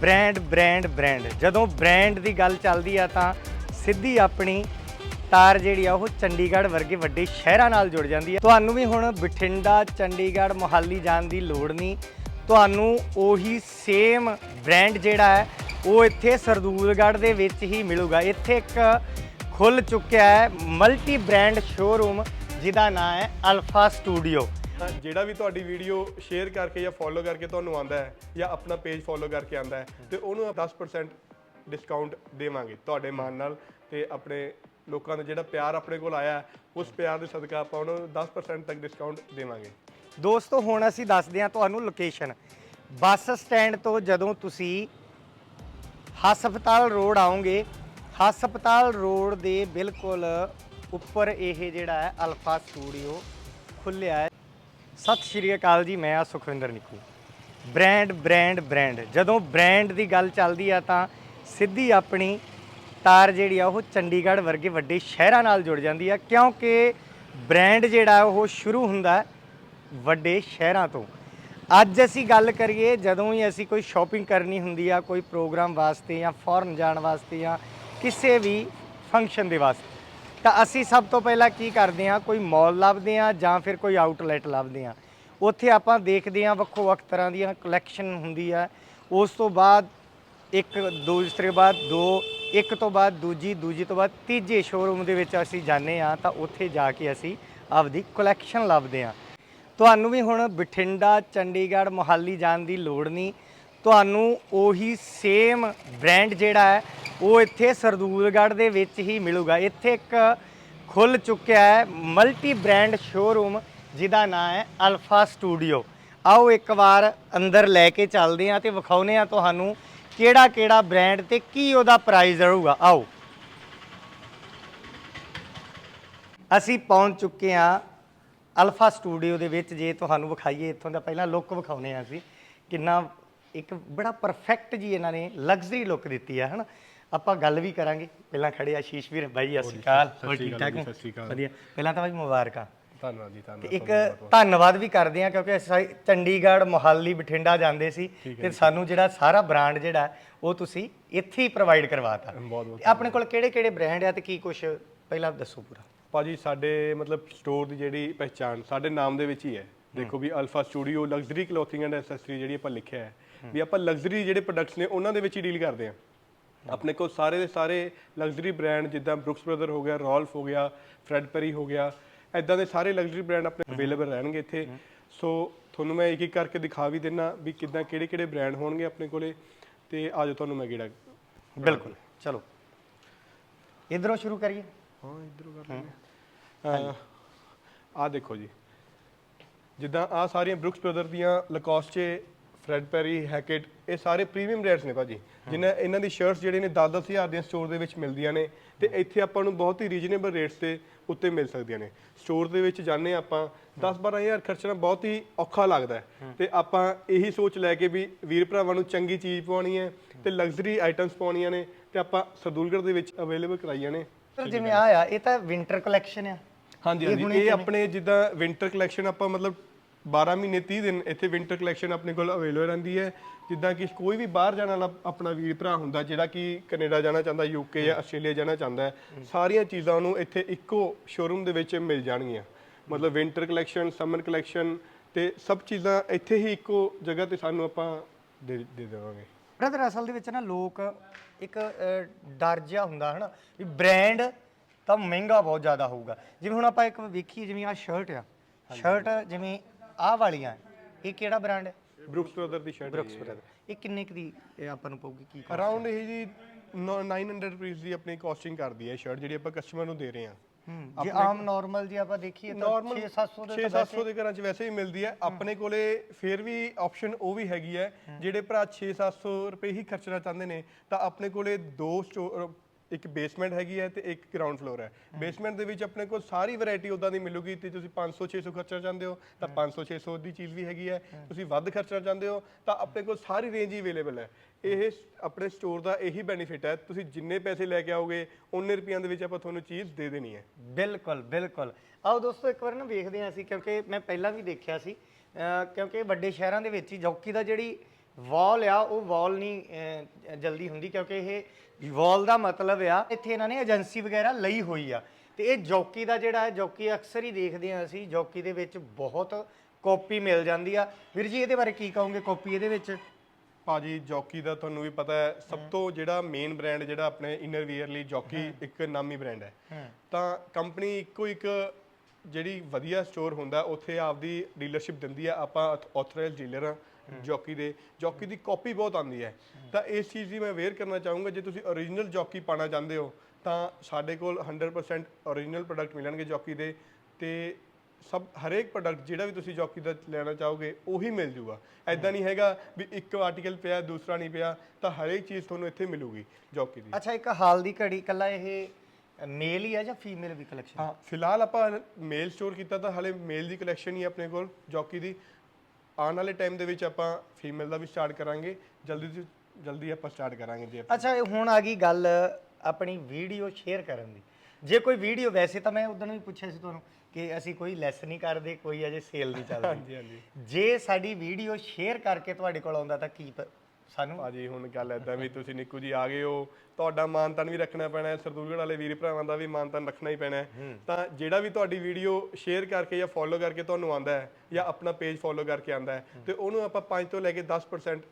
Brand brand brand ਜਦੋਂ brand ਦੀ ਗੱਲ ਚੱਲਦੀ ਆ ਤਾਂ ਸਿੱਧੀ ਆਪਣੀ ਤਾਰ ਜਿਹੜੀ ਆ ਉਹ ਚੰਡੀਗੜ੍ਹ ਵਰਗੇ ਵੱਡੇ ਸ਼ਹਿਰਾਂ ਨਾਲ ਜੁੜ ਜਾਂਦੀ ਹੈ ਤੁਹਾਨੂੰ ਵੀ ਹੁਣ ਬਠਿੰਡਾ, ਚੰਡੀਗੜ੍ਹ, ਮੁਹਾਲੀ ਜਾਣ ਦੀ ਲੋੜ ਨਹੀਂ। ਤੁਹਾਨੂੰ ਉਹੀ ਸੇਮ ਬ੍ਰਾਂਡ ਜਿਹੜਾ ਹੈ, ਉਹ ਇੱਥੇ ਸਰਦੂਲਗੜ੍ਹ ਦੇ ਵਿੱਚ ਹੀ ਮਿਲੂਗਾ। ਇੱਥੇ ਇੱਕ ਖੁੱਲ ਚੁੱਕਿਆ ਹੈ ਮਲਟੀ ਬ੍ਰਾਂਡ ਸ਼ੋਰੂਮ ਜਿਹਦਾ ਨਾਮ ਹੈ ਅਲਫਾ ਸਟੂਡੀਓ ਤਾਂ ਜਿਹੜਾ ਵੀ ਤੁਹਾਡੀ ਵੀਡੀਓ ਸ਼ੇਅਰ ਕਰਕੇ ਜਾਂ ਫੋਲੋ ਕਰਕੇ ਤੁਹਾਨੂੰ ਆਂਦਾ ਹੈ ਜਾਂ ਆਪਣਾ ਪੇਜ ਫੋਲੋ ਕਰਕੇ ਆਂਦਾ ਹੈ, ਤੇ ਉਹਨੂੰ 10% ਡਿਸਕਾਊਂਟ ਦੇਵਾਂਗੇ ਤੁਹਾਡੇ ਮਾਨ ਨਾਲ ਤੇ ਆਪਣੇ ਲੋਕਾਂ ਦਾ ਜਿਹੜਾ ਪਿਆਰ ਆਪਣੇ ਕੋਲ ਆਇਆ ਉਸ ਪਿਆਰ ਦੇ ਸਦਕਾ ਆਪਾਂ ਉਹਨੂੰ 10% ਤੱਕ ਡਿਸਕਾਊਂਟ ਦੇਵਾਂਗੇ। ਦੋਸਤੋ, ਹੁਣ ਅਸੀਂ ਦੱਸਦੇ ਹਾਂ ਤੁਹਾਨੂੰ ਲੋਕੇਸ਼ਨ ਬੱਸ ਸਟੈਂਡ ਤੋਂ ਜਦੋਂ ਤੁਸੀਂ ਹਸਪਤਾਲ ਰੋਡ ਆਉਂਗੇ ਹਸਪਤਾਲ ਰੋਡ ਦੇ ਬਿਲਕੁਲ ਉੱਪਰ ਇਹ ਜਿਹੜਾ ਹੈ ਅਲਫਾ ਸਟੂਡੀਓ ਖੁੱਲਿਆ ਹੈ। ਸਤਿ ਸ਼੍ਰੀ ਅਕਾਲ ਜੀ, ਮੈਂ ਆ Sukhwinder Nikku. Brand brand brand. ਜਦੋਂ ਬ੍ਰਾਂਡ ਦੀ ਗੱਲ ਚੱਲਦੀ ਆ ਤਾਂ ਸਿੱਧੀ ਆਪਣੀ ਤਾਰ ਜਿਹੜੀ ਆ, ਉਹ ਚੰਡੀਗੜ੍ਹ ਵਰਗੇ ਵੱਡੇ ਸ਼ਹਿਰਾਂ ਨਾਲ ਜੁੜ ਜਾਂਦੀ ਆ, ਕਿਉਂਕਿ ਬ੍ਰਾਂਡ ਜਿਹੜਾ ਉਹ ਸ਼ੁਰੂ ਹੁੰਦਾ ਵੱਡੇ ਸ਼ਹਿਰਾਂ ਤੋਂ। ਅੱਜ ਅਸੀਂ ਗੱਲ ਕਰੀਏ, ਜਦੋਂ ਹੀ ਅਸੀਂ ਕੋਈ ਸ਼ਾਪਿੰਗ ਕਰਨੀ ਹੁੰਦੀ ਆ, ਕੋਈ ਪ੍ਰੋਗਰਾਮ ਵਾਸਤੇ ਜਾਂ ਫੋਰਨ ਜਾਣ ਵਾਸਤੇ ਜਾਂ ਕਿਸੇ ਵੀ ਫੰਕਸ਼ਨ ਦੇ ਵਾਸਤੇ ਤਾਂ ਅਸੀਂ ਸਭ ਤੋਂ ਪਹਿਲਾਂ ਕੀ ਕਰਦੇ ਹਾਂ, ਕੋਈ ਮਾਲ ਲੱਭਦੇ ਹਾਂ ਜਾਂ ਫਿਰ ਕੋਈ ਆਊਟਲੈਟ ਲੱਭਦੇ ਹਾਂ। ਉੱਥੇ ਆਪਾਂ ਦੇਖਦੇ ਹਾਂ ਵੱਖੋ ਵੱਖ ਤਰ੍ਹਾਂ ਦੀਆਂ ਕਲੈਕਸ਼ਨ ਹੁੰਦੀ ਹੈ। ਉਸ ਤੋਂ ਬਾਅਦ ਇੱਕ ਦੂਸਰੇ ਬਾਅਦ ਦੋ, ਇੱਕ ਤੋਂ ਬਾਅਦ ਦੂਜੀ ਦੂਜੀ ਤੋਂ ਬਾਅਦ ਤੀਜੇ ਸ਼ੋਰੂਮ ਦੇ ਵਿੱਚ ਅਸੀਂ ਜਾਂਦੇ ਹਾਂ ਤਾਂ ਉੱਥੇ ਜਾ ਕੇ ਅਸੀਂ ਆਪਦੀ ਕਲੈਕਸ਼ਨ ਲੱਭਦੇ ਹਾਂ। ਤੁਹਾਨੂੰ ਵੀ ਹੁਣ ਬਠਿੰਡਾ, ਚੰਡੀਗੜ੍ਹ, ਮੁਹਾਲੀ ਜਾਣ ਦੀ ਲੋੜ ਨਹੀਂ। ਤੁਹਾਨੂੰ ਉਹੀ ਸੇਮ ਬ੍ਰਾਂਡ ਜਿਹੜਾ ਹੈ, ਉਹ ਇੱਥੇ ਸਰਦੂਲਗੜ੍ਹ ਦੇ ਵਿੱਚ ਹੀ ਮਿਲੂਗਾ। ਇੱਥੇ ਇੱਕ ਖੁੱਲ ਚੁੱਕਿਆ ਹੈ ਮਲਟੀ ਬ੍ਰਾਂਡ ਸ਼ੋਰੂਮ ਜਿਹਦਾ ਨਾਮ ਹੈ ਅਲਫਾ ਸਟੂਡੀਓ ਆਓ ਇੱਕ ਵਾਰ ਅੰਦਰ ਲੈ ਕੇ ਚੱਲਦੇ ਹਾਂ ਤੇ ਵਿਖਾਉਨੇ ਆ ਤੁਹਾਨੂੰ ਕਿਹੜਾ ਕਿਹੜਾ ਬ੍ਰਾਂਡ ਤੇ ਕੀ ਉਹਦਾ ਪ੍ਰਾਈਸ ਰਹੂਗਾ। ਆਓ। ਅਸੀਂ ਪਹੁੰਚ ਚੁੱਕੇ ਹਾਂ ਅਲਫਾ ਸਟੂਡੀਓ ਦੇ ਵਿੱਚ। ਜੇ ਤੁਹਾਨੂੰ ਵਿਖਾਈਏ, ਇੱਥੋਂ ਦਾ ਪਹਿਲਾਂ ਲੁੱਕ ਵਿਖਾਉਨੇ ਆ ਅਸੀਂ। ਕਿੰਨਾ ਇੱਕ ਬੜਾ ਪਰਫੈਕਟ ਜੀ ਇਹਨਾਂ ਨੇ ਲਗਜ਼ਰੀ ਲੁੱਕ ਦਿੱਤੀ ਹੈ ਹਨਾ? ਆਪਾਂ ਗੱਲ ਵੀ ਕਰਾਂਗੇ। ਪਹਿਲਾਂ ਖੜੇ ਆ ਸ਼ੀਸ਼ ਵੀਰ ਬਾਈ ਸਤਿ ਸ਼੍ਰੀ ਅਕਾਲ। ਹੋਰ ਠੀਕ ਠਾਕ ਹੋ? ਸਤਿ ਸ਼੍ਰੀ ਅਕਾਲ। ਵਧੀਆ। ਪਹਿਲਾਂ ਤਾਂ ਬਾਈ ਮੁਬਾਰਕਾਂ। ਧੰਨਵਾਦ ਜੀ ਤੇ ਧੰਨਵਾਦ ਇੱਕ ਧੰਨਵਾਦ ਵੀ ਕਰਦੇ ਆ ਕਿਉਂਕਿ ਅਸੀਂ ਚੰਡੀਗੜ੍ਹ ਮੁਹਾਲੀ ਬਠਿੰਡਾ ਜਾਂਦੇ ਸੀ ਤੇ ਸਾਨੂੰ ਜਿਹੜਾ ਸਾਰਾ ਬ੍ਰਾਂਡ ਜਿਹੜਾ ਹੈ, ਉਹ ਤੁਸੀਂ ਇੱਥੇ ਹੀ ਪ੍ਰੋਵਾਈਡ ਕਰਵਾਤਾ। ਬਹੁਤ ਬਹੁਤ ਤੇ ਆਪਣੇ ਕੋਲ ਕਿਹੜੇ ਕਿਹੜੇ ਬ੍ਰਾਂਡ ਆ ਤੇ ਕੀ ਕੁਝ ਪਹਿਲਾਂ ਦੱਸੋ ਪੂਰਾ। ਭਾਜੀ ਸਾਡੇ ਮਤਲਬ ਸਟੋਰ ਦੀ ਜਿਹੜੀ ਪਹਿਚਾਣ ਸਾਡੇ ਨਾਮ ਦੇ ਵਿੱਚ ਹੀ ਹੈ। ਦੇਖੋ ਵੀ Alpha Studio luxury clothing and accessory ਜਿਹੜੀ ਆਪਾਂ ਲਿਖਿਆ ਹੈ ਵੀ ਆਪਾਂ ਲਗਜ਼ਰੀ ਜਿਹੜੇ ਪ੍ਰੋਡਕਟਸ ਨੇ ਉਹਨਾਂ ਦੇ ਵਿੱਚ ਹੀ ਡੀਲ ਕਰਦੇ ਹਾਂ। ਆਪਣੇ ਕੋਲ ਸਾਰੇ ਦੇ ਸਾਰੇ ਲਗਜ਼ਰੀ ਬ੍ਰਾਂਡ ਜਿੱਦਾਂ ਬਰੁਕਸ ਬ੍ਰਦਰ ਹੋ ਗਿਆ ਰੋਲਫ ਹੋ ਗਿਆ ਫਰੈਡ ਪੈਰੀ ਹੋ ਗਿਆ ਐਦਾਂ ਦੇ ਸਾਰੇ ਲਗਜ਼ਰੀ ਬ੍ਰਾਂਡ ਆਪਣੇ ਅਵੇਲੇਬਲ ਰਹਿਣਗੇ ਇੱਥੇ। ਸੋ ਤੁਹਾਨੂੰ ਮੈਂ ਇੱਕ ਇੱਕ ਕਰਕੇ ਦਿਖਾ ਵੀ ਦਿੰਨਾ ਵੀ ਕਿੱਦਾਂ ਕਿਹੜੇ ਕਿਹੜੇ ਬ੍ਰਾਂਡ ਹੋਣਗੇ ਆਪਣੇ ਕੋਲੇ ਤੇ ਆਜੋ ਤੁਹਾਨੂੰ ਮੈਂ ਕਿਹੜਾ ਬਿਲਕੁਲ। ਚਲੋ। ਇਧਰੋਂ ਸ਼ੁਰੂ ਕਰੀਏ। ਹਾਂ ਇਧਰੋਂ ਕਰ ਲੈਂਦੇ ਆ ਦੇਖੋ ਜੀ। ਜਿੱਦਾਂ ਆ ਸਾਰੀਆਂ ਬਰੁਕਸ ਬ੍ਰਦਰ ਦੀਆਂ ਲਕੋਸਟੇ ਫਰੈਡ ਪੈਰੀ ਹੈਕਟ ਇਹ ਸਾਰੇ ਪ੍ਰੀਮੀਅਮ ਬ੍ਰਾਂਡਸ ਨੇ ਭਾਜੀ। ਜਿਨ੍ਹਾਂ ਇਹਨਾਂ ਦੀ ਸ਼ਰਟਸ ਜਿਹੜੇ ਨੇ 10-10 ਹਜ਼ਾਰ ਦੀਆਂ ਸਟੋਰ ਦੇ ਵਿੱਚ ਮਿਲਦੀਆਂ ਨੇ ਤੇ ਇੱਥੇ ਆਪਾਂ ਨੂੰ ਬਹੁਤ ਹੀ ਰੀਜ਼ਨੇਬਲ ਰੇਟਸ ਤੇ ਉੱਤੇ ਮਿਲ ਸਕਦੀਆਂ ਨੇ। ਸਟੋਰ ਦੇ ਵਿੱਚ ਜਾਂਦੇ ਆਪਾਂ 10-12 ਹਜ਼ਾਰ ਖਰਚਣਾ ਬਹੁਤ ਹੀ ਔਖਾ ਲੱਗਦਾ ਹੈ। ਤੇ ਆਪਾਂ ਇਹੀ ਸੋਚ ਲੈ ਕੇ ਵੀ ਵੀਰ ਭਰਾਵਾਂ ਨੂੰ ਚੰਗੀ ਚੀਜ਼ ਪਾਉਣੀ ਹੈ ਤੇ ਲਗਜ਼ਰੀ ਆਈਟਮਸ ਪਾਉਣੀਆਂ ਨੇ ਤੇ ਆਪਾਂ ਸਰਦੂਲਗੜ੍ਹ ਦੇ ਵਿੱਚ ਅਵੇਲੇਬਲ ਕਰਾਈਆਂ ਨੇ। ਸਰ ਜਿਵੇਂ ਆ ਆ ਇਹ ਤਾਂ ਵਿੰਟਰ ਕਲੈਕਸ਼ਨ ਆ। ਹਾਂਜੀ ਇਹ ਹਾਂਜੀ ਇਹ? ਆਪਣੇ ਜਿੱਦਾਂ ਵਿੰਟਰ ਕਲੈਕਸ਼ਨ ਆਪਾਂ ਮਤਲਬ 12 ਮਹੀਨੇ 30 ਦਿਨ ਇੱਥੇ ਵਿੰਟਰ ਕਲੈਕਸ਼ਨ ਆਪਣੇ ਕੋਲ ਅਵੇਲੇਬਲ ਰਹਿੰਦੀ ਹੈ। ਜਿੱਦਾਂ ਕਿ ਕੋਈ ਵੀ ਬਾਹਰ ਜਾਣ ਵਾਲਾ ਆਪਣਾ ਵੀਰ ਭਰਾ ਹੁੰਦਾ ਜਿਹੜਾ ਕਿ ਕੈਨੇਡਾ ਜਾਣਾ ਚਾਹੁੰਦਾ ਯੂਕੇ ਜਾਂ ਆਸਟ੍ਰੇਲੀਆ ਜਾਣਾ ਚਾਹੁੰਦਾ ਹੈ ਸਾਰੀਆਂ ਚੀਜ਼ਾਂ ਉਹਨੂੰ ਇੱਥੇ ਇੱਕੋ ਸ਼ੋਰੂਮ ਦੇ ਵਿੱਚ ਮਿਲ ਜਾਣਗੀਆਂ। ਮਤਲਬ ਵਿੰਟਰ ਕਲੈਕਸ਼ਨ ਸਮਰ ਕਲੈਕਸ਼ਨ ਤੇ ਸਭ ਚੀਜ਼ਾਂ ਇੱਥੇ ਹੀ ਇੱਕੋ ਜਗ੍ਹਾ ਤੇ ਸਾਨੂੰ ਆਪਾਂ ਦੇ ਦੇ ਦੇਵਾਂਗੇ। ਬ੍ਰਦਰ ਅਸਲ ਦੇ ਵਿੱਚ ਨਾ ਲੋਕ ਇੱਕ ਡਰ ਜਿਹਾ ਹੁੰਦਾ ਹਨਾ? ਵੀ ਬ੍ਰਾਂਡ ਤਾਂ ਮਹਿੰਗਾ ਬਹੁਤ ਜ਼ਿਆਦਾ ਹੋਊਗਾ। ਜਿਵੇਂ ਹੁਣ ਆਪਾਂ ਇੱਕ ਵੇਖੀਏ ਜਿਵੇਂ ਆ ਸ਼ਰਟ ਆ। ਸ਼ਰਟ ਜਿਵੇਂ ਆਹ ਵਾਲੀਆਂ ਇਹ ਕਿਹੜਾ ਬ੍ਰਾਂਡ ਹੈ? ਬਰੁਕਸ ਬ੍ਰਦਰ ਦੀ ਸ਼ਰਟ ਬ੍ਰੁਕਸ ਬ੍ਰਦਰ ਇਹ। ਕਿੰਨੇ ਕੁ ਦੀ ਇਹ ਆਪਾਂ ਨੂੰ ਪਊਗੀ ਕੀ cost? ਅਰਾਊਂਡ ਇਹ ਜੀ 900 ਰੁਪਏ ਦੀ ਆਪਣੀ ਕਾਸਟਿੰਗ ਕਰਦੀ ਹੈ ਸ਼ਰਟ ਜਿਹੜੀ ਆਪਾਂ ਕਸਟਮਰ ਨੂੰ ਦੇ ਰਹੇ ਹਾਂ। ਹੂੰ ਜੇ ਆਮ ਨਾਰਮਲ ਜੇ ਆਪਾਂ ਦੇਖੀਏ ਤਾਂ ਨਾਰਮਲ 6-700 ਦੇ 6-700 ਦੇ ਘਰਾਂ 'ਚ ਵੈਸੇ ਹੀ ਮਿਲਦੀ ਹੈ। ਆਪਣੇ ਕੋਲੇ ਫਿਰ ਵੀ ਆਪਸ਼ਨ ਉਹ ਵੀ ਹੈਗੀ ਹੈ ਜਿਹੜੇ ਭਰਾ 6-700 ਰੁਪਏ ਹੀ ਖਰਚਣਾ ਚਾਹੁੰਦੇ ਨੇ ਤਾਂ ਆਪਣੇ ਕੋਲੇ ਦੋ ਇੱਕ ਬੇਸਮੈਂਟ ਹੈਗੀ ਹੈ ਤੇ ਇੱਕ ਗਰਾਊਂਡ ਫਲੋਰ ਹੈ। ਬੇਸਮੈਂਟ ਦੇ ਵਿੱਚ ਆਪਣੇ ਕੋਲ ਸਾਰੀ ਵੈਰਾਈਟੀ ਉਦਾਂ ਦੀ ਮਿਲੂਗੀ ਤੇ ਤੁਸੀਂ 500 600 ਖਰਚਣਾ ਚਾਹੁੰਦੇ ਹੋ ਤਾਂ 500 600 ਦੀ ਚੀਜ਼ ਵੀ ਹੈਗੀ ਹੈ। ਤੁਸੀਂ ਵੱਧ ਖਰਚਣਾ ਚਾਹੁੰਦੇ ਹੋ ਤਾਂ ਆਪਣੇ ਕੋਲ ਸਾਰੀ ਰੇਂਜ ਹੀ ਅਵੇਲੇਬਲ ਹੈ। ਇਹ ਆਪਣੇ ਸਟੋਰ ਦਾ ਇਹੀ ਬੈਨੀਫਿਟ ਹੈ ਤੁਸੀਂ ਜਿੰਨੇ ਪੈਸੇ ਲੈ ਕੇ ਆਓਗੇ ਉਨੇ ਰੁਪਈਆਂ ਦੇ ਵਿੱਚ ਆਪਾਂ ਤੁਹਾਨੂੰ ਚੀਜ਼ ਦੇ ਦੇਣੀ ਹੈ। ਬਿਲਕੁਲ ਬਿਲਕੁਲ। ਆਓ ਦੋਸਤੋ ਇੱਕ ਵਾਰ ਨਾ ਵੇਖਦੇ ਹਾਂ ਅਸੀਂ ਕਿਉਂਕਿ ਮੈਂ ਪਹਿਲਾਂ ਵੀ ਦੇਖਿਆ ਸੀ ਕਿਉਂਕਿ ਵੱਡੇ ਸ਼ਹਿਰਾਂ ਦੇ ਵਿੱਚ ਹੀ ਜੌਕੀ ਦਾ ਜਿਹੜੀ ਵਾਲ ਆ ਉਹ ਵਾਲ ਨਹੀਂ ਜਲਦੀ ਹੁੰਦੀ ਕਿਉਂਕਿ ਇਹ ਵਾਲ ਦਾ ਮਤਲਬ ਆ ਇੱਥੇ ਇਹਨਾਂ ਨੇ ਏਜੰਸੀ ਵਗੈਰਾ ਲਈ ਹੋਈ ਆ। ਤੇ ਇਹ ਜੌਕੀ ਦਾ ਜਿਹੜਾ ਹੈ ਜੌਕੀ ਅਕਸਰ ਹੀ ਦੇਖਦੇ ਆ ਅਸੀਂ ਜੌਕੀ ਦੇ ਵਿੱਚ ਬਹੁਤ ਕਾਪੀ ਮਿਲ ਜਾਂਦੀ ਆ। ਵੀਰ ਜੀ ਇਹਦੇ ਬਾਰੇ ਕੀ ਕਹੋਗੇ ਕਾਪੀ ਇਹਦੇ ਵਿੱਚ? ਭਾਜੀ ਜੌਕੀ ਦਾ ਤੁਹਾਨੂੰ ਵੀ ਪਤਾ ਹੈ ਸਭ ਤੋਂ ਜਿਹੜਾ ਮੇਨ ਬ੍ਰਾਂਡ ਜਿਹੜਾ ਆਪਣੇ ਇਨਰ ਵੀਅਰ ਲਈ ਜੌਕੀ ਇੱਕ ਨਾਮੀ ਬ੍ਰਾਂਡ ਹੈ। ਤਾਂ ਕੰਪਨੀ ਇੱਕੋ ਇੱਕ ਜਿਹੜੀ ਵਧੀਆ ਸਟੋਰ ਹੁੰਦਾ ਉੱਥੇ ਆਪਦੀ ਡੀਲਰਸ਼ਿਪ ਦਿੰਦੀ ਹੈ ਆਪਾਂ ਆਥੋਰਾਈਜ਼ਡ ਡੀਲਰ ਹਾਂ ਜੌਕੀ ਦੇ ਜੌਕੀ ਦੀ ਕਾਪੀ ਬਹੁਤ ਆਉਂਦੀ ਹੈ। ਤਾਂ ਇਸ ਚੀਜ਼ ਦੀ ਮੈਂ ਅਵੇਅਰ ਕਰਨਾ ਚਾਹੂੰਗਾ ਜੇ ਤੁਸੀਂ ਓਰੀਜਨਲ ਜੌਕੀ ਪਾਣਾ ਚਾਹੁੰਦੇ ਹੋ ਤਾਂ ਸਾਡੇ ਕੋਲ 100% ਓਰੀਜਨਲ ਪ੍ਰੋਡਕਟ ਮਿਲਣਗੇ ਜੌਕੀ ਦੇ ਤੇ ਸਭ ਹਰੇਕ ਪ੍ਰੋਡਕਟ ਜਿਹੜਾ ਵੀ ਤੁਸੀਂ ਜੌਕੀ ਦਾ ਲੈਣਾ ਚਾਹੋਗੇ ਉਹੀ ਮਿਲ ਜੂਗਾ। ਐਦਾਂ ਨਹੀਂ ਹੈਗਾ ਵੀ ਇੱਕ ਆਰਟੀਕਲ ਪਿਆ ਦੂਸਰਾ ਨਹੀਂ ਪਿਆ ਤਾਂ ਹਰੇਕ ਚੀਜ਼ ਤੁਹਾਨੂੰ ਇੱਥੇ ਮਿਲੂਗੀ ਜੌਕੀ ਦੀ। ਅੱਛਾ ਇੱਕ ਹਾਲ ਦੀ ਘੜੀ ਕੱਲਾ ਇਹ ਮੇਲ ਹੀ ਆ ਜਾਂ ਫੀਮੇਲ ਵੀ ਕਲੈਕਸ਼ਨ ਹਾਂ ਫਿਲਹਾਲ ਆਪਾਂ ਮੇਲ ਸਟੋਰ ਕੀਤਾ ਤਾਂ ਹਲੇ ਮੇਲ ਦੀ ਕਲੈਕਸ਼ਨ ਹੈ ਆਪਣੇ ਕੋਲ ਜੌਕੀ ਦੀ। ਆਉਣ ਵਾਲੇ ਟਾਈਮ ਦੇ ਵਿੱਚ ਆਪਾਂ ਫੀਮੇਲ ਦਾ ਵੀ ਸਟਾਰਟ ਕਰਾਂਗੇ। ਜਲਦੀ ਤੋਂ ਜਲਦੀ ਆਪਾਂ ਸਟਾਰਟ ਕਰਾਂਗੇ ਜੀ ਅੱਛਾ ਇਹ ਹੁਣ ਆ ਗਈ ਗੱਲ ਆਪਣੀ ਵੀਡੀਓ ਸ਼ੇਅਰ ਕਰਨ ਦੀ। ਜੇ ਕੋਈ ਵੀਡੀਓ ਵੈਸੇ ਤਾਂ ਮੈਂ ਉਦੋਂ ਵੀ ਪੁੱਛਿਆ ਸੀ ਤੁਹਾਨੂੰ ਕਿ ਅਸੀਂ ਕੋਈ ਲੈਸ ਨਹੀਂ ਕਰਦੇ ਕੋਈ ਅਜੇ ਸੇਲ ਨਹੀਂ ਚੱਲਦੀ। ਹਾਂਜੀ ਹਾਂਜੀ। ਜੇ ਸਾਡੀ ਵੀਡੀਓ ਸ਼ੇਅਰ ਕਰਕੇ ਤੁਹਾਡੇ ਕੋਲ ਆਉਂਦਾ ਤਾਂ ਕੀ ਪ- ਸਾਨੂੰ? ਭਾਜੀ ਹੁਣ ਗੱਲ ਐਦਾਂ ਵੀ ਤੁਸੀਂ ਨਿੱਕੂ ਜੀ ਆ ਗਏ ਹੋ ਤੁਹਾਡਾ ਮਾਨਤਨ ਵੀ ਰੱਖਣਾ ਪੈਣਾ ਹੈ ਸਰਦੂਲਗੜ੍ਹ ਵਾਲੇ ਵੀਰ ਭਰਾਵਾਂ ਦਾ ਵੀ ਮਾਨਤਨ ਰੱਖਣਾ ਹੀ ਪੈਣਾ ਹੈ। ਤਾਂ ਜਿਹੜਾ ਵੀ ਤੁਹਾਡੀ ਵੀਡੀਓ ਸ਼ੇਅਰ ਕਰਕੇ ਜਾਂ ਫੋਲੋ ਕਰਕੇ ਤੁਹਾਨੂੰ ਆਂਦਾ ਹੈ ਜਾਂ ਆਪਣਾ ਪੇਜ ਫੋਲੋ ਕਰਕੇ ਆਂਦਾ ਹੈ ਤੇ ਉਹਨੂੰ ਆਪਾਂ 5 ਤੋਂ ਲੈ ਕੇ 10%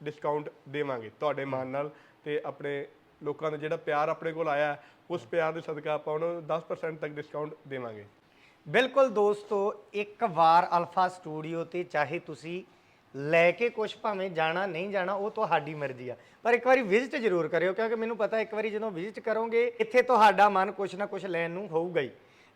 ਡਿਸਕਾਊਂਟ ਦੇਵਾਂਗੇ ਤੁਹਾਡੇ ਮਾਨ ਨਾਲ ਤੇ ਆਪਣੇ ਲੋਕਾਂ ਦਾ ਜਿਹੜਾ ਪਿਆਰ ਆਪਣੇ ਕੋਲ ਆਇਆ ਉਸ ਪਿਆਰ ਦੇ ਸਦਕਾ ਆਪਾਂ ਉਹਨੂੰ 10% ਤੱਕ ਡਿਸਕਾਊਂਟ ਦੇਵਾਂਗੇ। ਬਿਲਕੁਲ ਦੋਸਤੋ ਇੱਕ ਵਾਰ ਅਲਫਾ ਸਟੂਡੀਓ ਤੇ ਚਾਹੇ ਤੁਸੀਂ ਲੈ ਕੇ ਕੁਝ ਭਾਵੇਂ ਜਾਣਾ, ਨਹੀਂ ਜਾਣਾ, ਉਹ ਤੁਹਾਡੀ ਮਰਜ਼ੀ ਆ। ਪਰ ਇੱਕ ਵਾਰੀ ਵਿਜ਼ਿਟ ਜ਼ਰੂਰ ਕਰਿਓ, ਕਿਉਂਕਿ ਮੈਨੂੰ ਪਤਾ ਇੱਕ ਵਾਰੀ ਜਦੋਂ ਵਿਜ਼ਿਟ ਕਰੋਗੇ, ਇੱਥੇ ਤੁਹਾਡਾ ਮਨ ਕੁਝ ਨਾ ਕੁਝ ਲੈਣ ਨੂੰ ਹੋਊਗਾ ਹੀ।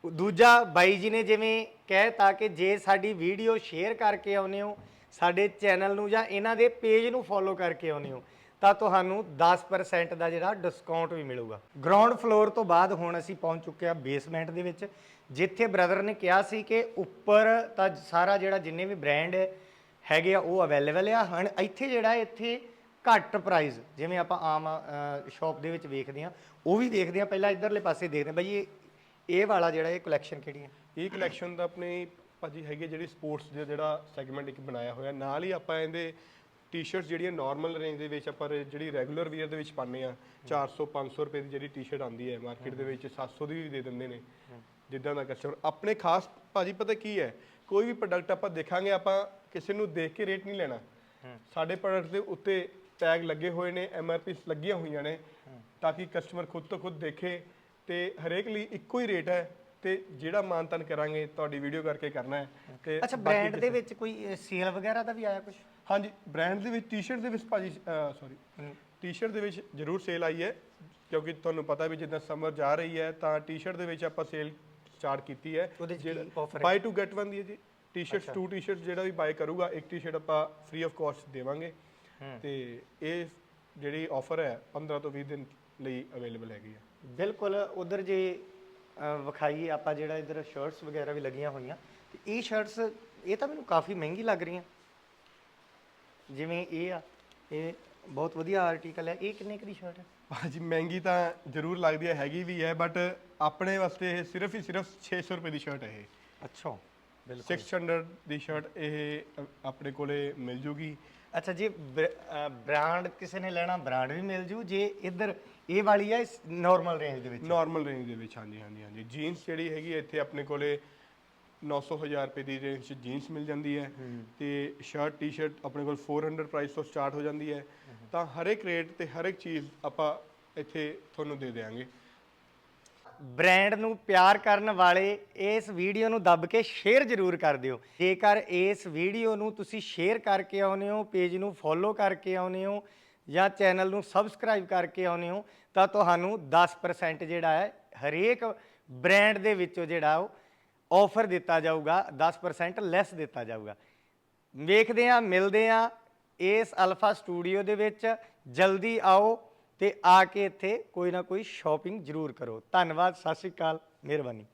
ਦੂਜਾ, ਬਾਈ ਜੀ ਨੇ ਜਿਵੇਂ ਕਹਿਤਾ ਕਿ ਜੇ ਸਾਡੀ ਵੀਡੀਓ ਸ਼ੇਅਰ ਕਰਕੇ ਆਉਨੇ ਹੋ, ਸਾਡੇ ਚੈਨਲ ਨੂੰ ਜਾਂ ਇਹਨਾਂ ਦੇ ਪੇਜ ਨੂੰ ਫੋਲੋ ਕਰਕੇ ਆਉਨੇ ਹੋ, ਤਾਂ ਤੁਹਾਨੂੰ 10% ਦਾ ਜਿਹੜਾ ਡਿਸਕਾਊਂਟ ਵੀ ਮਿਲੂਗਾ। ਗਰਾਊਂਡ ਫਲੋਰ ਤੋਂ ਬਾਅਦ ਹੁਣ ਅਸੀਂ ਪਹੁੰਚ ਚੁੱਕੇ ਆ ਬੇਸਮੈਂਟ ਦੇ ਵਿੱਚ, ਜਿੱਥੇ ਬ੍ਰਦਰ ਨੇ ਕਿਹਾ ਸੀ ਕਿ ਉੱਪਰ ਤਾਂ ਸਾਰਾ ਜਿਹੜਾ ਜਿੰਨੇ ਵੀ ਬ੍ਰਾਂਡ ਹੈਗੇ ਆ, ਉਹ ਅਵੇਲੇਬਲ ਆ। ਹੁਣ ਇੱਥੇ ਜਿਹੜਾ ਇੱਥੇ ਘੱਟ ਪ੍ਰਾਈਸ ਜਿਵੇਂ ਆਪਾਂ ਆਮ ਸ਼ਾਪ ਦੇ ਵਿੱਚ ਵੇਖਦੇ ਆ ਉਹ ਵੀ ਦੇਖਦੇ ਆ ਪਹਿਲਾਂ ਇਧਰਲੇ ਪਾਸੇ ਦੇਖਦੇ ਆ ਬਈ ਇਹ ਇਹ ਵਾਲਾ ਜਿਹੜਾ ਇਹ ਕਲੈਕਸ਼ਨ ਕਿਹੜੀ ਹੈ? ਇਹ ਕਲੈਕਸ਼ਨ ਦਾ ਆਪਣੇ ਭਾਜੀ ਹੈਗੇ ਜਿਹੜੀ ਸਪੋਰਟਸ ਦਾ ਜਿਹੜਾ ਸੈਗਮੈਂਟ ਇੱਕ ਬਣਾਇਆ ਹੋਇਆ। ਨਾਲ ਹੀ ਆਪਾਂ ਇਹਦੇ ਟੀ-ਸ਼ਰਟਸ ਜਿਹੜੀਆਂ ਨਾਰਮਲ ਰੇਂਜ ਦੇ ਵਿੱਚ ਆਪਾਂ ਜਿਹੜੀ ਰੈਗੂਲਰ ਵੀਅਰ ਦੇ ਵਿੱਚ ਪਾਉਂਦੇ ਆ 400 500 ਰੁਪਏ ਦੀ ਜਿਹੜੀ ਟੀ-ਸ਼ਰਟ ਆਉਂਦੀ ਹੈ ਮਾਰਕੀਟ ਦੇ ਵਿੱਚ 700 ਦੀ ਵੀ ਦੇ ਦਿੰਦੇ ਨੇ। ਜਿੱਦਾਂ ਦਾ ਕਸਟਮਰ ਆਪਣੇ ਖਾਸ ਭਾਜੀ ਪਤਾ ਕੀ ਹੈ ਕੋਈ ਵੀ ਪ੍ਰੋਡਕਟ ਆਪਾਂ ਦੇਖਾਂਗੇ ਆਪਾਂ ਕਿਸੇ ਨੂੰ ਦੇਖ ਕੇ ਰੇਟ ਨਹੀਂ ਲੈਣਾ। ਸਾਡੇ ਪ੍ਰੋਡਕਟ ਦੇ ਉੱਤੇ ਟੈਗ ਲੱਗੇ ਹੋਏ ਨੇ ਐਮਆਰਪੀ ਲੱਗੀਆਂ ਹੋਈਆਂ ਨੇ ਤਾਂ ਕਿ ਕਸਟਮਰ ਖੁਦ ਤੋਂ ਖੁਦ ਦੇਖੇ ਤੇ ਹਰੇਕ ਲਈ ਇੱਕੋ ਹੀ ਰੇਟ ਹੈ ਤੇ ਜਿਹੜਾ ਮਾਨਤਨ ਕਰਾਂਗੇ ਤੁਹਾਡੀ ਵੀਡੀਓ ਕਰਕੇ ਕਰਨਾ ਹੈ ਤੇ ਅੱਛਾ ਬ੍ਰਾਂਡ ਦੇ ਵਿੱਚ ਕੋਈ ਸੇਲ ਵਗੈਰਾ ਦਾ ਵੀ ਆਇਆ ਕੁਝ ਹਾਂਜੀ ਬ੍ਰਾਂਡ ਦੇ ਵਿੱਚ ਟੀ-ਸ਼ਰਟ ਦੇ ਵਿੱਚ ਭਾਜੀ ਸੌਰੀ ਟੀ-ਸ਼ਰਟ ਦੇ ਵਿੱਚ ਜ਼ਰੂਰ ਸੇਲ ਆਈ ਹੈ ਕਿਉਂਕਿ ਤੁਹਾਨੂੰ ਪਤਾ ਵੀ ਜਿੱਦਾਂ ਸਮਰ ਜਾ ਰਹੀ ਹੈ ਤਾਂ ਟੀ-ਸ਼ਰਟ ਦੇ ਵਿੱਚ ਆਪਾਂ ਸੇਲ ਸਟਾਰਟ ਕੀਤੀ ਹੈ। ਉਹਦੇ 'ਚ ਕੀ offer ਹੈ? ਬਾਈ ਟੂ ਗੈਟ ਵਨ ਦੀ ਹੈ ਜੀ। ਟੀ-ਸ਼ਰਟਸ ਟੂ ਟੀ-ਸ਼ਰਟਸ ਜਿਹੜਾ ਵੀ ਬਾਈ ਕਰੂਗਾ ਇੱਕ ਟੀ-ਸ਼ਰਟ ਆਪਾਂ ਫ੍ਰੀ ਆਫ ਕਾਸਟ ਦੇਵਾਂਗੇ। ਤੇ ਇਹ ਜਿਹੜੀ ਆਫਰ ਹੈ 15 ਤੋਂ 20 ਦਿਨ ਲਈ ਅਵੇਲੇਬਲ ਹੈਗੀ ਹੈ। ਬਿਲਕੁਲ ਉਧਰ ਜੇ ਵਿਖਾਈਏ ਆਪਾਂ ਜਿਹੜਾ ਇਧਰ ਸ਼ਰਟਸ ਵਗੈਰਾ ਵੀ ਲੱਗੀਆਂ ਹੋਈਆਂ ਤੇ ਇਹ ਸ਼ਰਟਸ ਇਹ ਤਾਂ ਮੈਨੂੰ ਕਾਫੀ ਮਹਿੰਗੀ ਲੱਗ ਰਹੀਆਂ। ਜਿਵੇਂ ਇਹ ਆ ਇਹ ਬਹੁਤ ਵਧੀਆ ਆਰਟੀਕਲ ਹੈ। ਇਹ ਕਿੰਨੇ ਕੁ ਦੀ ਸ਼ਰਟ ਹੈ? ਭਾਜੀ ਮਹਿੰਗੀ ਤਾਂ ਜ਼ਰੂਰ ਲੱਗਦੀ ਹੈ ਹੈਗੀ ਵੀ ਹੈ ਬਟ ਆਪਣੇ ਵਾਸਤੇ ਇਹ ਸਿਰਫ ਹੀ ਸਿਰਫ 600 ਰੁਪਏ ਦੀ ਸ਼ਰਟ ਹੈ ਇਹ। ਅੱਛਾ। 600 ਦੀ ਸ਼ਰਟ ਇਹ ਆਪਣੇ ਕੋਲੇ ਮਿਲ ਜੂਗੀ। ਅੱਛਾ ਜੇ ਬ੍ਰਾਂਡ ਕਿਸੇ ਨੇ ਲੈਣਾ ਬ੍ਰਾਂਡ ਵੀ ਮਿਲ ਜੂ। ਜੇ ਇਧਰ ਇਹ ਵਾਲੀ ਹੈ ਨਾਰਮਲ ਰੇਂਜ ਦੇ ਵਿੱਚ। ਨਾਰਮਲ ਰੇਂਜ ਦੇ ਵਿੱਚ ਹਾਂਜੀ ਹਾਂਜੀ ਹਾਂਜੀ। ਜੀਨਸ ਜਿਹੜੀ ਹੈਗੀ ਇੱਥੇ ਆਪਣੇ ਕੋਲੇ 900 ਹਜ਼ਾਰ ਰੁਪਏ ਦੀ ਰੇਂਜ 'ਚ ਜੀਨਸ ਮਿਲ ਜਾਂਦੀ ਹੈ ਤੇ ਸ਼ਰਟ ਟੀ-ਸ਼ਰਟ ਆਪਣੇ ਕੋਲ 400 ਪ੍ਰਾਈਸ ਤੋਂ ਸਟਾਰਟ ਹੋ ਜਾਂਦੀ ਹੈ। ਤਾਂ ਹਰ ਇੱਕ ਰੇਟ ਤੇ ਹਰ ਇੱਕ ਚੀਜ਼ ਆਪਾਂ ਇੱਥੇ ਤੁਹਾਨੂੰ ਦੇ ਦੇਵਾਂਗੇ ਬ੍ਰਾਂਡ ਨੂੰ ਪਿਆਰ ਕਰਨ ਵਾਲੇ ਇਸ ਵੀਡੀਓ ਨੂੰ ਦੱਬ ਕੇ ਸ਼ੇਅਰ ਜ਼ਰੂਰ ਕਰ ਦਿਓ। ਜੇਕਰ ਇਸ ਵੀਡੀਓ ਨੂੰ ਤੁਸੀਂ ਸ਼ੇਅਰ ਕਰਕੇ ਆਉਨੇ ਹੋ ਪੇਜ ਨੂੰ ਫੋਲੋ ਕਰਕੇ ਆਉਨੇ ਹੋ ਜਾਂ ਚੈਨਲ ਨੂੰ ਸਬਸਕ੍ਰਾਈਬ ਕਰਕੇ ਆਉਨੇ ਹੋ ਤਾਂ ਤੁਹਾਨੂੰ 10% ਜਿਹੜਾ ਹੈ ਹਰੇਕ ਬ੍ਰਾਂਡ ਦੇ ਵਿੱਚੋਂ ਜਿਹੜਾ ਉਹ ਆਫਰ ਦਿੱਤਾ ਜਾਊਗਾ 10% ਲੈਸ ਦਿੱਤਾ ਜਾਊਗਾ। ਵੇਖਦੇ ਆ ਮਿਲਦੇ ਆ ਇਸ ਅਲਫਾ ਸਟੂਡੀਓ ਦੇ ਵਿੱਚ। ਜਲਦੀ ਆਓ ਤੇ ਆ ਕੇ ਇੱਥੇ ਕੋਈ ਨਾ ਕੋਈ ਸ਼ਾਪਿੰਗ ਜ਼ਰੂਰ ਕਰੋ। ਧੰਨਵਾਦ, ਸਤਿ ਸ਼੍ਰੀ ਅਕਾਲ, ਮਿਹਰਬਾਨੀ।